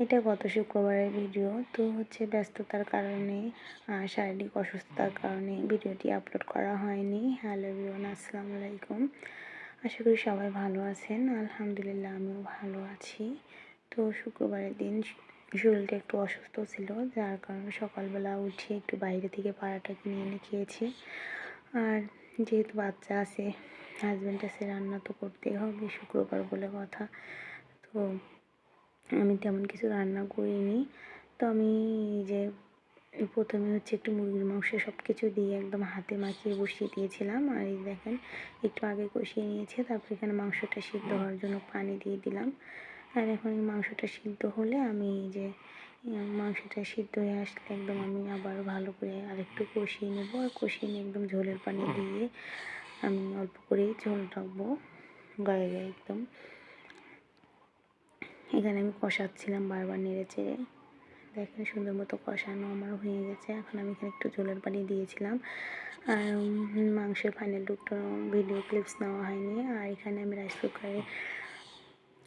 এটা গত শুক্রবারের ভিডিও। তো হচ্ছে ব্যস্ততার কারণে আর শারীরিক অসুস্থতার কারণে ভিডিওটি আপলোড করা হয়নি। হ্যালো এভরিওয়ান আসসালামু আলাইকুম। আশা করি সবাই ভালো আছেন। আলহামদুলিল্লাহ, আমিও ভালো আছি। তো শুক্রবারের দিন শরীরটা একটু অসুস্থ ছিল, যার কারণে সকালবেলা উঠে একটু বাইরে থেকে পাড়াটা কিনে এনে খেয়েছি। আর যেহেতু বাচ্চা আছে হাজব্যান্ড আছে, রান্না তো করতেই হবে, শুক্রবার বলে কথা। তো আমি তেমন কিছু রান্না করিনি। তো আমি যে প্রথমে হচ্ছে একটু মুরগির মাংস সব কিছু দিয়ে একদম হাতে মাখিয়ে বসিয়ে দিয়েছিলাম। আর এই দেখেন, একটু আগে কষিয়ে নিয়েছে, তারপর এখানে মাংসটা সিদ্ধ হওয়ার জন্য পানি দিয়ে দিলাম। আর এখন মাংসটা সিদ্ধ হলে আমি যে মাংসটা সিদ্ধ হয়ে আসলে একদম আমি আবার ভালো করে আরেকটু কষিয়ে নেব। আর কষিয়ে নিয়ে একদম ঝোলের পানি দিয়ে আমি অল্প করেই ঝোল রাখব। গায়ে গায়ে একদম। এখানে আমি কষাচ্ছিলাম বারবার নেড়ে চেড়ে। দেখেন সুন্দর মতো কষানো আমার হয়ে গেছে। এখন আমি এখানে একটু ঝোলের পানি দিয়েছিলাম। আর মাংসের ফাইনাল দুটো ভিডিও ক্লিপস নেওয়া হয়নি। আর এখানে আমি রাইস কুকারে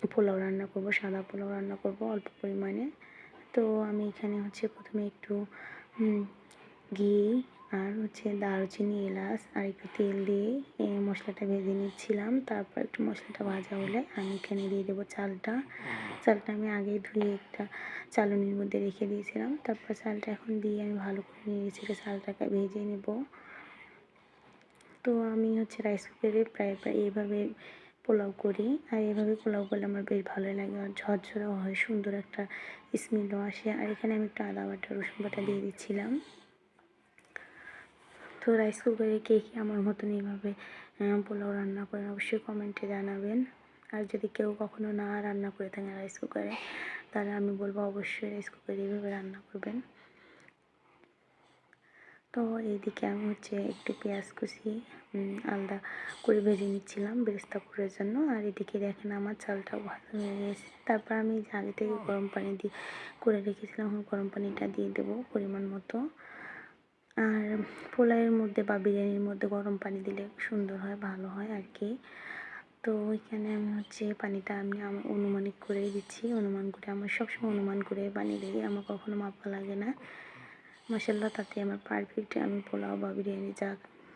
পোলাও রান্না করব, সাদা পোলাও রান্না করব অল্প পরিমাণে। তো আমি এখানে হচ্ছে প্রথমে একটু ঘি আর হচ্ছে দারুচিনি এলাচ আর একটু তেল দিয়ে মশলাটা ভেজে নিচ্ছিলাম। তারপর একটু মশলাটা ভাজা হলে আমি এখানে দিয়ে দেবো চালটা। চালটা আমি আগে ধুয়ে একটা চালনির মধ্যে রেখে দিয়েছিলাম। তারপর চালটা এখন দিয়ে আমি ভালো করে নিয়েছি চালটাকে ভেজে নেব। তো আমি হচ্ছে রাইস কুকারে প্রায় প্রায় এইভাবে পোলাও করি। আর এভাবে পোলাও করলে আমার বেশ ভালো লাগে। আর ঝরঝরাও হয়, সুন্দর একটা স্মেলও আসে। আর এখানে আমি একটু আদা বাটা, রসুন বাটা দিয়ে দিচ্ছিলাম। তো রাইস কুকারে কে কে আমার মতন এইভাবে পোলাও রান্না করেন অবশ্যই কমেন্টে জানাবেন। আর যদি কেউ কখনো না রান্না করে থাকেন রাইস কুকারে তাহলে আমি বলব অবশ্যই রাইস কুকারে এইভাবে রান্না করবেন। তো এইদিকে আমি হচ্ছে একটু পেঁয়াজ কুচি আলাদা করে ভেজে নিচ্ছিলাম বেরেস্তা করার জন্য। আর এদিকে দেখেন আমার চালটা ভালো হয়ে গেছে। তারপর আমি আগে থেকে গরম পানি দিয়ে করে রেখেছিলাম গরম পানিটা দিয়ে দেবো পরিমাণ মতো। আর পোলাওয়ের মধ্যে বা বিরিয়ানির মধ্যে গরম পানি দিলে সুন্দর হয়, ভালো হয় আর কি তো ওইখানে আমি হচ্ছে পানিটা আমি অনুমানিক করেই দিচ্ছি। অনুমান করে আমার সবসময় অনুমান করে পানি দিই আমার কখনো মাপা লাগে না। মশাল্লা তাতে আমার পারফেক্ট আমি পোলাও বা বিরিয়ানি যা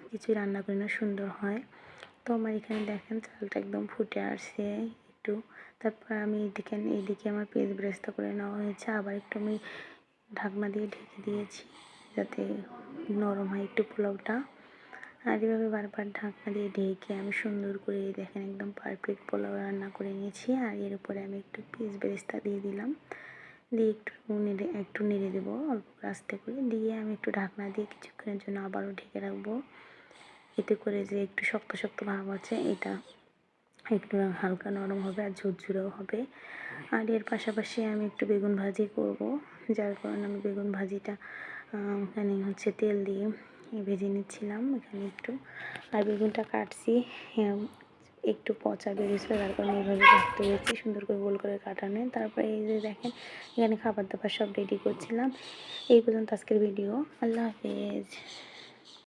কিছুই রান্না করি না, সুন্দর হয়। তো আমার এখানে দেখেন চালটা একদম ফুটে আসছে একটু। তারপর আমি এদিকে এইদিকে আমার পেঁয়াজ ব্রেস্তা করে নেওয়া হয়েছে। আবার একটু আমি ঢাকনা দিয়ে ঢেকে দিয়েছি যাতে নরম হয় একটু পোলাওটা। আর এভাবে বারবার ঢাকনা দিয়ে ঢেকে আমি সুন্দর করে দেখেন একদম পারফেক্ট পোলাও রান্না করে নিয়েছি। আর এর উপরে আমি একটু পিস বেরেস্তা দিয়ে দিলাম। দিয়ে একটু নেড়ে একটু নেড়ে দেবো, অল্প আস্তে করে। দিয়ে আমি একটু ঢাকনা দিয়ে কিছুক্ষণের জন্য আবারও ঢেকে রাখব। এতে করে যে একটু শক্ত শক্ত ভাব আছে, এটা একটু হালকা নরম হবে আর ঝুরঝুরেও হবে। আর এর পাশাপাশি আমি একটু বেগুন ভাজি করব। যার কারণে আমি বেগুন ভাজিটা ওখানে হচ্ছে তেল দিয়ে ভেজে নিচ্ছিলাম, এখানে একটু। আর বেগুনটা কাটছি একটু পচা বেরিয়েছিল তার কারণে এইভাবে কাটতে হয়েছে, সুন্দর করে গোল করে কাটানো। তারপরে এই যে দেখেন, এখানে খাবার দাবার সব রেডি করছিলাম। এই পর্যন্ত আজকের ভিডিও আল্লাহ হাফেজ।